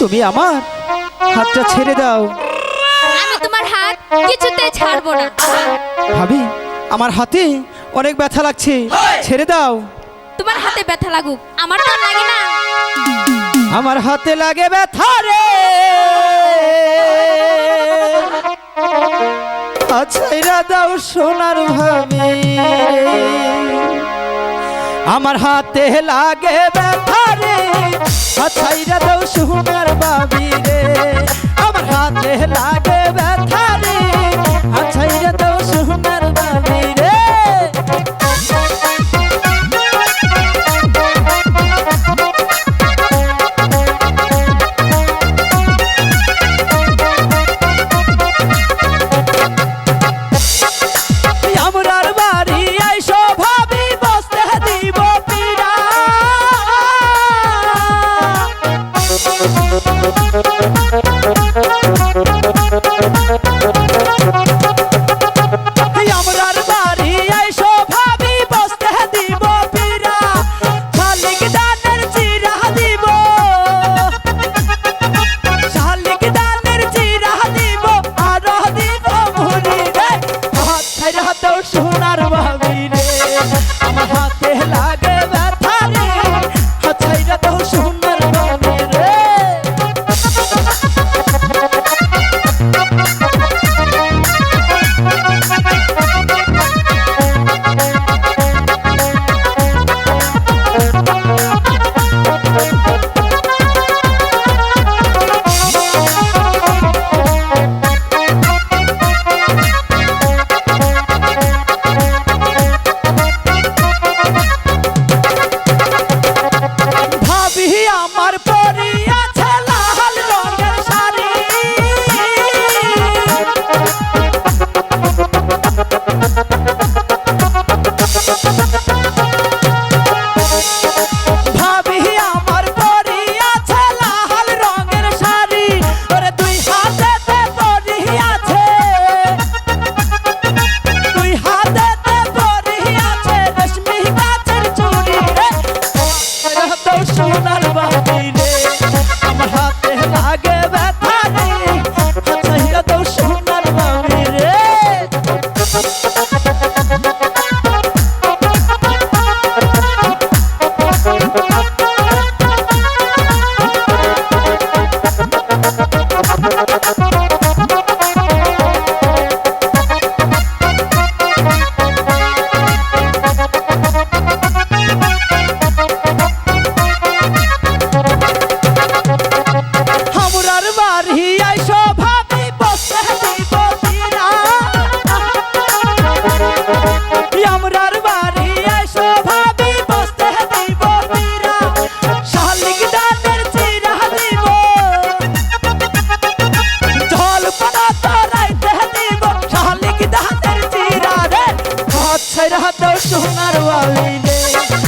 তুমি আমার হাতটা ছেড়ে দাও। আমি তোমার হাত কিছুতে ছাড়বো না। ভাবি আমার হাতে অনেক ব্যথা লাগছে। ছেড়ে দাও। তোমার হাতে ব্যথা লাগুক আমার তো লাগে না। আমার হাতে লাগে ব্যথা রে। আচ্ছা দাও সোনার ভাবি। আমার হাতে লাগে ব্যথারে হাতাইরা দাও সোনার ভাবি রে। আমার হাতে লাগে ব্যথা তো সোনার বালি রে।